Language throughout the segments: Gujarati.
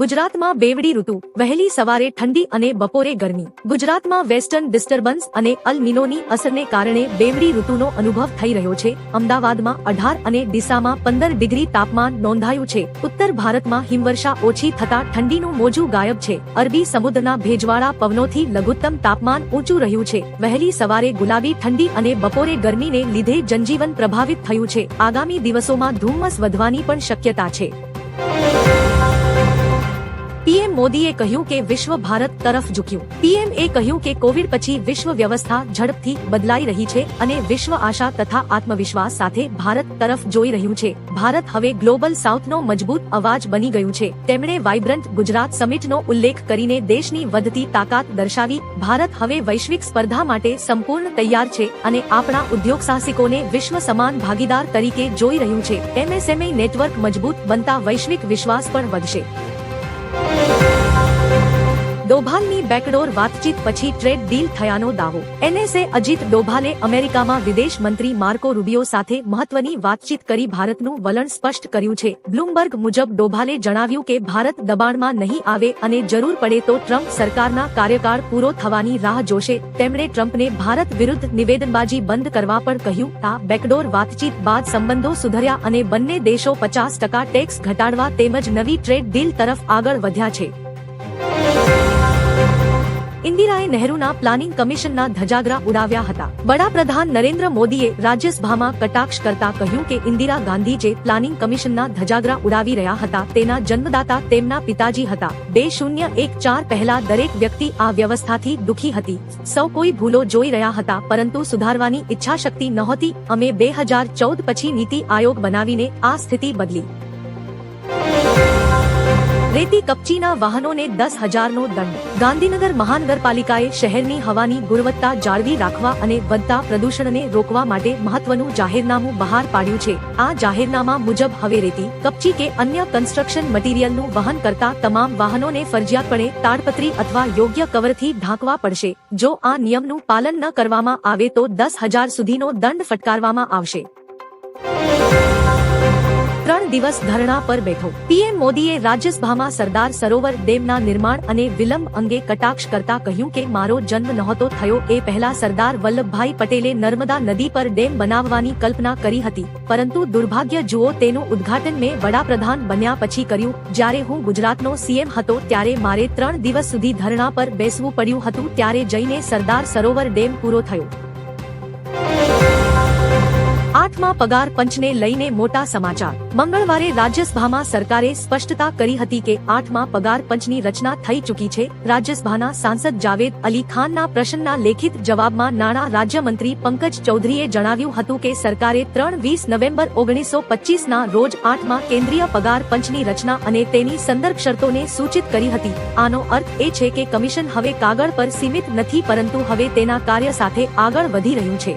ગુજરાતમાં બેવડી ઋતુ, વહેલી સવારે ઠંડી અને બપોરે ગરમી. ગુજરાતમાં વેસ્ટર્ન ડિસ્ટર્બન્સ અને અલ નિનોની અસરને કારણે બેવડી ઋતુનો અનુભવ થઈ રહ્યો છે. અમદાવાદમાં અઢાર અને ડીસામાં પંદર ડિગ્રી તાપમાન નોંધાયું છે. ઉત્તર ભારતમાં હિમવર્ષા ઓછી થતા ઠંડીનું મોજું ગાયબ છે. અરબી સમુદ્રના ભેજવાળા પવનોથી લઘુત્તમ તાપમાન ઊંચું રહ્યું છે. વહેલી સવારે ગુલાબી ઠંડી અને બપોરે ગરમીને લીધે જનજીવન પ્રભાવિત થયું છે. આગામી દિવસોમાં ધુમ્મસ વધવાની પણ શક્યતા છે. પીએમ મોદીએ કહ્યું કે વિશ્વ ભારત તરફ ઝૂક્યું. પીએમ એ કહ્યું કે કોવિડ પછી વિશ્વ વ્યવસ્થા ઝડપથી બદલાઈ રહી છે અને વિશ્વ આશા તથા આત્મવિશ્વાસ સાથે ભારત તરફ જોઈ રહ્યું છે. ભારત હવે ગ્લોબલ સાઉથનો મજબૂત અવાજ બની ગયું છે. તેમણે વાઇબ્રન્ટ ગુજરાત સમિટનો ઉલ્લેખ કરીને દેશની વધતી તાકાત દર્શાવી ભારત હવે વૈશ્વિક સ્પર્ધા માટે સંપૂર્ણ તૈયાર છે અને આપણા ઉદ્યોગ સાહસિકોને વિશ્વ સમાન ભાગીદાર તરીકે જોઈ રહ્યું છે. એમએસએમઈ નેટવર્ક મજબૂત બનતા વૈશ્વિક વિશ્વાસ પણ વધશે. ડોભાલની બેકડોર વાતચીત પછી ટ્રેડ ડીલ થયાનો દાવો. એનએસએ અજીત ડોભાલે અમેરિકામાં વિદેશ મંત્રી માર્કો રૂબિયો સાથે મહત્વની વાતચીત કરી ભારતનું વલણ સ્પષ્ટ કર્યું છે. બ્લૂમબર્ગ મુજબ ડોભાલે જણાવ્યું કે ભારત દબાણમાં નહીં આવે અને જરૂર પડે તો ટ્રમ્પ સરકારના કાર્યકાળ પૂરો થવાની રાહ જોશે. તેમણે ટ્રમ્પને ભારત વિરુદ્ધ નિવેદનબાજી બંધ કરવા પણ કહ્યું. આ બેકડોર વાતચીત બાદ સંબંધો સુધર્યા અને બંને દેશો પચાસ ટકા ટેક્સ ઘટાડવા તેમજ નવી ટ્રેડ ડીલ તરફ આગળ વધ્યા છે. ઇન્દિરાએ નહેરુના પ્લાનિંગ કમિશનના ધજાગરા ઉડાવ્યા હતા. વડાપ્રધાન નરેન્દ્ર મોદીએ રાજ્યસભામાં કટાક્ષ કરતા કહ્યું કે ઇન્દિરા ગાંધી જે પ્લાનિંગ કમિશનના ધજાગરા ઉડાવી રહ્યા હતા. તેના જન્મદાતા તેમના પિતાજી હતા. બે શૂન્ય એક ચાર પહેલા દરેક વ્યક્તિ આ વ્યવસ્થાથી દુખી હતી. સૌ કોઈ ભૂલો જોઈ રહ્યા હતા, પરંતુ સુધારવાની ઈચ્છાશક્તિ નહોતી. અમે બે હજાર ચૌદ પછી નીતિ આયોગ બનાવીને આ સ્થિતિ બદલી. રેતી કપચીના વાહનોને દસ હજારનો દંડ. ગાંધીનગર મહાનગરપાલિકાએ શહેરની હવાની ગુણવત્તા જાળવી રાખવા અને વધતા પ્રદૂષણને રોકવા માટે મહત્વનું જાહેરનામું બહાર પાડ્યું છે. આ જાહેરનામા મુજબ હવે રેતી, કપચી કે અન્ય કન્સ્ટ્રક્શન મટીરિયલનું વહન કરતા તમામ વાહનોને ફરજિયાતપણે તાડપત્રી અથવા યોગ્ય કવરથી ઢાંકવા પડશે. જો આ નિયમનું પાલન ન કરવામાં આવે તો દસ હજાર સુધીનો દંડ ફટકારવામાં આવશે. દિવસ ધરણા પર બેઠો. પીએમ મોદીએ રાજ્યસભામાં સરદાર સરોવર ડેમના નિર્માણ અને વિલંબ અંગે કટાક્ષ કરતા કહ્યું કે મારો જન્મ નહોતો થયો એ પહેલા સરદાર વલ્લભભાઈ પટેલે નર્મદા નદી પર ડેમ બનાવવાની કલ્પના કરી હતી. પરંતુ દુર્ભાગ્ય જુઓ તેનું ઉદ્ઘાટન મેં વડાપ્રધાન બન્યા પછી કર્યું. જ્યારે હું ગુજરાતનો સીએમ હતો ત્યારે મારે ત્રણ દિવસ સુધી ધરણા પર બેસવું પડ્યું હતું. ત્યારે જઈને સરદાર સરોવર ડેમ પૂરો થયો. આઠમા પગાર પંચને લઈને મોટા સમાચાર. મંગળવારે રાજ્યસભામાં સરકારે સ્પષ્ટતા કરી હતી કે આઠમા પગાર પંચની રચના થઈ ચૂકી છે. રાજ્યસભાના સાંસદ જાવેદ અલી ખાનના પ્રશ્નના લેખિત જવાબમાં નાણાં રાજ્યમંત્રી પંકજ ચૌધરીએ જણાવ્યું હતું કે સરકારે ત્રણ વીસ નવેમ્બર ઓગણીસો પચીસના રોજ આઠમા કેન્દ્રીય પગાર પંચની રચના અને તેની સંદર્ભ શરતોને સૂચિત કરી હતી. આનો અર્થ એ છે કે કમિશન હવે કાગળ પર સીમિત નથી પરંતુ હવે તેના કાર્ય સાથે આગળ વધી રહ્યું છે.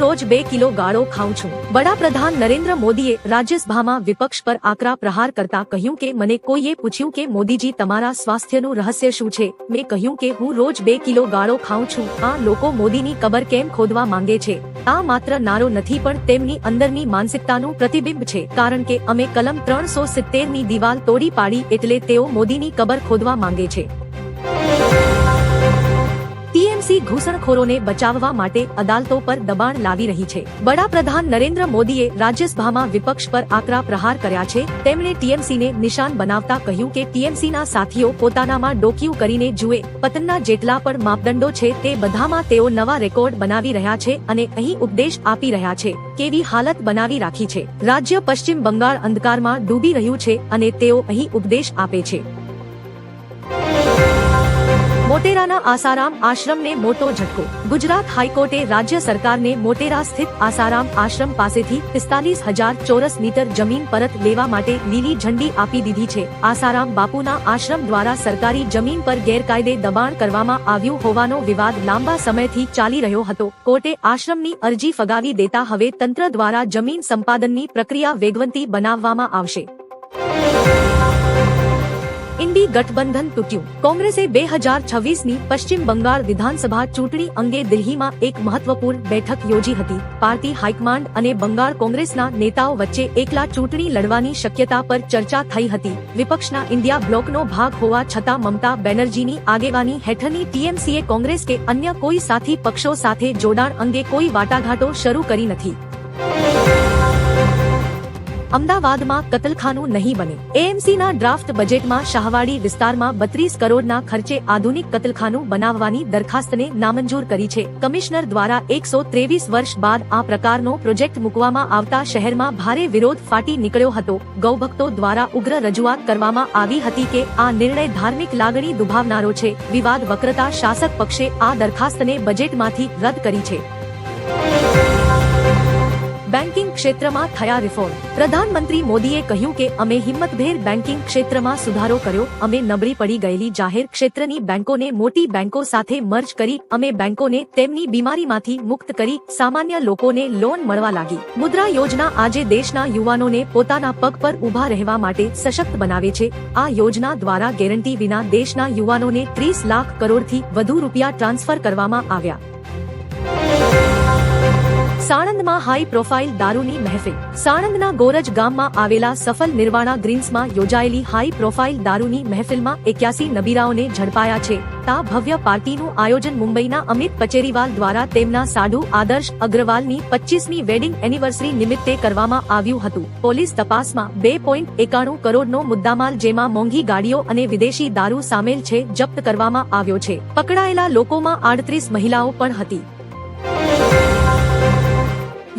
રોજ બે કિલો ગાળો ખાઉં છું. વડાપ્રધાન નરેન્દ્ર મોદીએ રાજ્યસભામાં વિપક્ષ પર આકરા પ્રહાર કરતા કહ્યું કે, મને કોઈએ પૂછ્યું કે, મોદીજી, તમારા સ્વાસ્થ્યનું રહસ્ય શું છે? મેં કહ્યું કે, હું રોજ બે કિલો ગાળો ખાઉં છું. આ લોકો મોદીની કબર કેમ ખોદવા માંગે છે? આ માત્ર નારો નથી, પણ તેમની અંદરની માનસિકતાનું પ્રતિબિંબ છે. કારણ કે અમે કલમ ત્રણસો સિત્તેરની દિવાલ તોડી પાડી એટલે તેઓ મોદીની કબર ખોદવા માંગે છે. ટીએમસી ઘૂસણખોરોને બચાવવા માટે અદાલતો પર દબાણ લાવી રહી છે. વડાપ્રધાન નરેન્દ્ર મોદીએ રાજ્યસભામાં વિપક્ષ પર આકરા પ્રહાર કર્યા છે. તેમણે ટીએમસીને નિશાન બનાવતા કહ્યું કે ટીએમસીના સાથીઓ પોતાનામાં ડોકિયું કરીને જુએ. પતનના જેટલા પણ માપદંડો છે તે બધામાં તેઓ નવા રેકોર્ડ બનાવી રહ્યા છે અને અહીં ઉપદેશ આપી રહ્યા છે. કેવી હાલત બનાવી રાખી છે. રાજ્ય પશ્ચિમ બંગાળ અંધકારમાં ડૂબી રહ્યું છે અને તેઓ અહીં ઉપદેશ આપે છે. મોટેરાના આસારામ આશ્રમને મોટો ઝટકો. ગુજરાત હાઈકોર્ટે રાજ્ય સરકારને મોટેરા સ્થિત આસારામ આશ્રમ પાસેથી પિસ્તાલીસ હજાર ચોરસ મીટર જમીન પરત લેવા માટે લીલી ઝંડી આપી દીધી છે. આસારામ બાપુના આશ્રમ દ્વારા સરકારી જમીન પર ગેરકાયદે દબાણ કરવામાં આવ્યું હોવાનો વિવાદ લાંબા સમયથી ચાલી રહ્યો હતો. કોર્ટે આશ્રમની અરજી ફગાવી દેતા હવે તંત્ર દ્વારા જમીન સંપાદનની પ્રક્રિયા વેગવંતી બનાવવામાં આવશે. ઇન્ડી ગઠબંધન તૂટ્યું. કોંગ્રેસે બે હજાર છવ્વીસની પશ્ચિમ બંગાળ વિધાનસભા ચૂંટણી અંગે દિલ્હીમાં એક મહત્વપૂર્ણ બેઠક યોજી હતી. પાર્ટી હાઈકમાન્ડ અને બંગાળ કોંગ્રેસના નેતાઓ વચ્ચે એકલા ચૂંટણી લડવાની શક્યતા પર ચર્ચા થઈ હતી. વિપક્ષના ઇન્ડિયા બ્લોકનો ભાગ હોવા છતાં મમતા બેનર્જીની આગેવાની હેઠળની ટીએમસીએ કોંગ્રેસ કે અન્ય કોઈ સાથી પક્ષો સાથે જોડાણ અંગે કોઈ વાટાઘાટો શરૂ કરી નથી. અમદાવાદમાં કતલખાનું નહીં બને. એએમસીના ડ્રાફ્ટ બજેટમાં શાહવાડી વિસ્તારમાં બત્રીસ કરોડના ખર્ચે આધુનિક કતલખાનું બનાવવાની દરખાસ્તને નામંજૂર કરી છે. કમિશનર દ્વારા એકસો ત્રેવીસ વર્ષ બાદ આ પ્રકારનો પ્રોજેક્ટ મૂકવામાં આવતા શહેરમાં ભારે વિરોધ ફાટી નીકળ્યો હતો. ગૌભક્તો દ્વારા ઉગ્ર રજૂઆત કરવામાં આવી હતી કે આ નિર્ણય ધાર્મિક લાગણી દુભાવનારો છે. વિવાદ વક્રતા શાસક પક્ષે આ દરખાસ્તને બજેટમાંથી રદ કરી છે. બેન્કિંગ ક્ષેત્રમાં થયા રિફોર્મ. પ્રધાનમંત્રી મોદીએ કહ્યું કે, અમે હિંમતભેર બેન્કિંગ ક્ષેત્રમાં સુધારો કર્યો. અમે નબળી પડી ગયેલી જાહેર ક્ષેત્રની બેન્કોને મોટી બેન્કો સાથે મર્જ કરી, અમે બેન્કોને તેમની બીમારીમાંથી મુક્ત કરી, સામાન્ય લોકોને લોન મળવા લાગી. મુદ્રા યોજના આજે દેશના યુવાનોને પોતાના પગ પર ઊભા રહેવા માટે સશક્ત બનાવે છે. આ યોજના દ્વારા ગેરંટી વિના દેશના યુવાનોને ત્રીસ લાખ કરોડથી વધુ રૂપિયા ટ્રાન્સફર કરવામાં આવ્યા. સાણંદમાં હાઈ પ્રોફાઇલ દારૂની મહેફિલ. સાણંદના ગોરજ ગામમાં આવેલા સફલ નિર્વાણા ગ્રીન્સમાં યોજાયેલી હાઈ પ્રોફાઇલ દારૂની મહેફિલમાં એક્યાસી નબીરાઓને ઝડપાયા છે. તા ભવ્ય પાર્ટીનું આયોજન મુંબઈના અમિત પચેરીવાલ દ્વારા તેમના સાધુ આદર્શ અગ્રવાલની પચીસમી વેડિંગ એનિવર્સરી નિમિત્તે કરવામાં આવ્યું હતું. પોલીસ તપાસમાં બે પોઈન્ટ એકાણું કરોડનો મુદ્દામાલ જેમાં મોંઘી ગાડીઓ અને વિદેશી દારૂ સામેલ છે જપ્ત કરવામાં આવ્યો છે. પકડાયેલા લોકોમાં આડત્રીસ મહિલાઓ પણ હતી.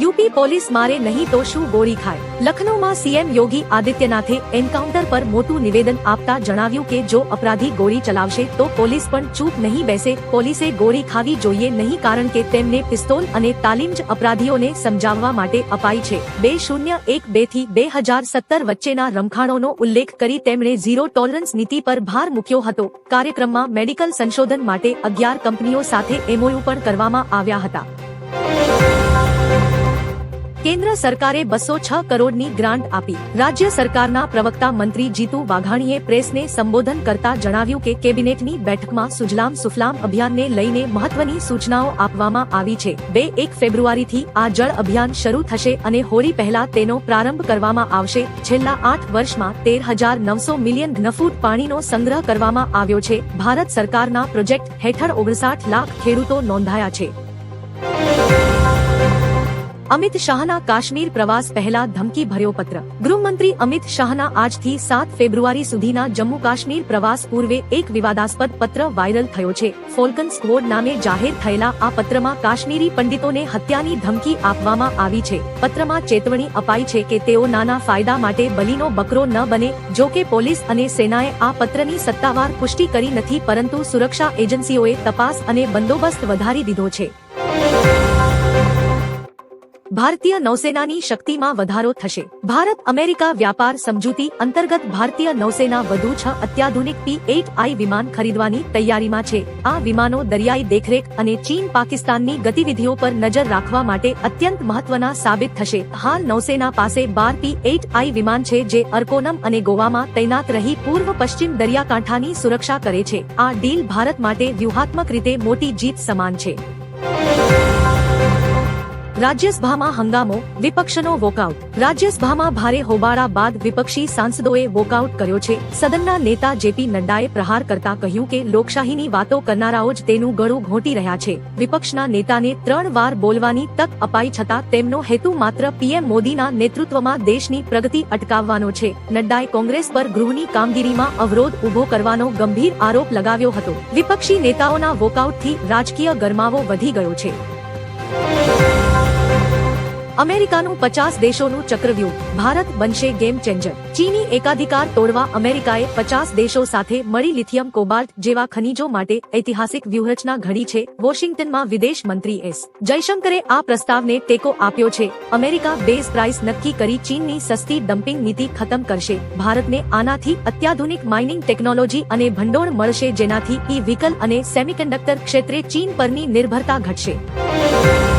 યુપી પોલીસ મારે નહીં તો શું ગોળી ખાય? લખનૌમાં સીએમ યોગી આદિત્યનાથે એન્કાઉન્ટર પર મોટું નિવેદન આપતા જણાવ્યું કે જો અપરાધી ગોળી ચલાવશે તો પોલીસ પણ ચૂપ નહીં બેસે. પોલીસે ગોળી ખાવી જોઈએ નહીં કારણ કે તેમને પિસ્તોલ અને તાલીમ જ અપરાધીઓને સમજાવવા માટે અપાઈ છે. બે શૂન્ય એક બેથી બે હજાર સત્તર વચ્ચેના રમખાણોનો ઉલ્લેખ કરી તેમણે ઝીરો ટોલરન્સ નીતિ પર ભાર મૂક્યો હતો. કાર્યક્રમમાં મેડિકલ સંશોધન માટે અગિયાર કંપનીઓ સાથે એમઓયુ પણ કરવામાં આવ્યા હતા. કેન્દ્ર સરકારે બસો છ કરોડની ગ્રાન્ટ આપી. રાજ્ય સરકારના પ્રવક્તા મંત્રી જીતુ વાઘાણીએ પ્રેસને સંબોધન કરતા જણાવ્યું કે કેબિનેટની બેઠકમાં સુજલામ સુફલામ અભિયાનને લઈને મહત્વની સૂચનાઓ આપવામાં આવી છે. બે એક ફેબ્રુઆરીથી આ જળ અભિયાન શરૂ થશે અને હોળી પહેલા તેનો પ્રારંભ કરવામાં આવશે. છેલ્લા આઠ વર્ષમાં તેર હજાર નવસો મિલિયન ઘનફૂટ પાણીનો સંગ્રહ કરવામાં આવ્યો છે. ભારત સરકારના પ્રોજેક્ટ હેઠળ ઓગણસાઠ લાખ ખેડૂતો નોંધાયા છે. અમિત શાહના કાશ્મીર પ્રવાસ પહેલા ધમકી ભર્યો પત્ર. ગૃહમંત્રી અમિત શાહના આજથી સાત ફેબ્રુઆરી સુધીના જમ્મુ કાશ્મીર પ્રવાસ પૂર્વે એક વિવાદાસ્પદ પત્ર વાયરલ થયો છે. ફોલ્કન સ્કવોડ નામે જાહેર થયેલા આ પત્રમાં કાશ્મીરી પંડિતોને હત્યાની ધમકી આપવામાં આવી છે. પત્રમાં ચેતવણી અપાઈ છે કે તેઓ નાના ફાયદા માટે બલીનો બકરો ન બને, જો કે પોલીસ અને સેનાએ આ પત્રની સત્તાવાર પુષ્ટિ કરી નથી, પરંતુ સુરક્ષા એજન્સીઓએ તપાસ અને બંદોબસ્ત વધારી દીધો છે. ભારતીય નૌસેનાની શક્તિમાં વધારો થશે. ભારત, અમેરિકા વ્યાપાર સમજૂતી અંતર્ગત ભારતીય નૌસેના વધુ છ અત્યાધુનિક પી એટ આઈ વિમાન ખરીદવાની તૈયારીમાં છે. આ વિમાનો દરિયાઈ દેખરેખ અને ચીન પાકિસ્તાનની ગતિવિધિઓ પર નજર રાખવા માટે અત્યંત મહત્વના સાબિત થશે. હાલ નૌસેના પાસે બાર પી એટ આઈ વિમાન છે જે અરકોનમ અને ગોવામાં તૈનાત રહી પૂર્વ પશ્ચિમ દરિયાકાંઠાની સુરક્ષા કરે છે. આ ડીલ ભારત માટે વ્યૂહાત્મક રીતે મોટી જીત સમાન છે. રાજ્યસભામાં હંગામો, વિપક્ષનો વોકઆઉટ. રાજ્યસભામાં ભારે હોબાળા બાદ વિપક્ષી સાંસદોએ વોકઆઉટ કર્યો છે. સદનના નેતા જેપી નડ્ડાએ પ્રહાર કરતા કહ્યું કે લોકશાહીની વાતો કરનારાઓ જ તેનું ગળું ઘોંટી રહ્યા છે. વિપક્ષના નેતાને ત્રણ વાર બોલવાની તક અપાઈ છતાં તેમનો હેતુ માત્ર પીએમ મોદીના નેતૃત્વમાં દેશની પ્રગતિ અટકાવવાનો છે. નડ્ડાએ કોંગ્રેસ પર ગૃહની કામગીરીમાં અવરોધ ઊભો કરવાનો ગંભીર આરોપ લગાવ્યો હતો. વિપક્ષી નેતાઓના વોકઆઉટથી રાજકીય ગરમાવો વધી ગયો છે. અમેરિકાનું પચાસ દેશોનું ચક્રવ્યૂહ. ભારત બનશે ગેમ ચેન્જર. ચીની એકાધિકાર તોડવા અમેરિકાએ પચાસ દેશો સાથે મળી લિથિયમ કોબાલ્ટ જેવા ખનીજો માટે ઐતિહાસિક વ્યૂહરચના ઘડી છે. વોશિંગ્ટનમાં વિદેશ મંત્રી એસ. જયશંકરે આ પ્રસ્તાવને ટેકો આપ્યો છે. અમેરિકા બેઝ પ્રાઇસ નક્કી કરી ચીનની સસ્તી ડમ્પિંગ નીતિ ખતમ કરશે. ભારતને આનાથી અત્યાધુનિક માઇનિંગ ટેકનોલોજી અને ભંડોળ મળશે જેનાથી ઈ વ્હીકલ અને સેમિકન્ડક્ટર ક્ષેત્રે ચીન પરની નિર્ભરતા ઘટશે.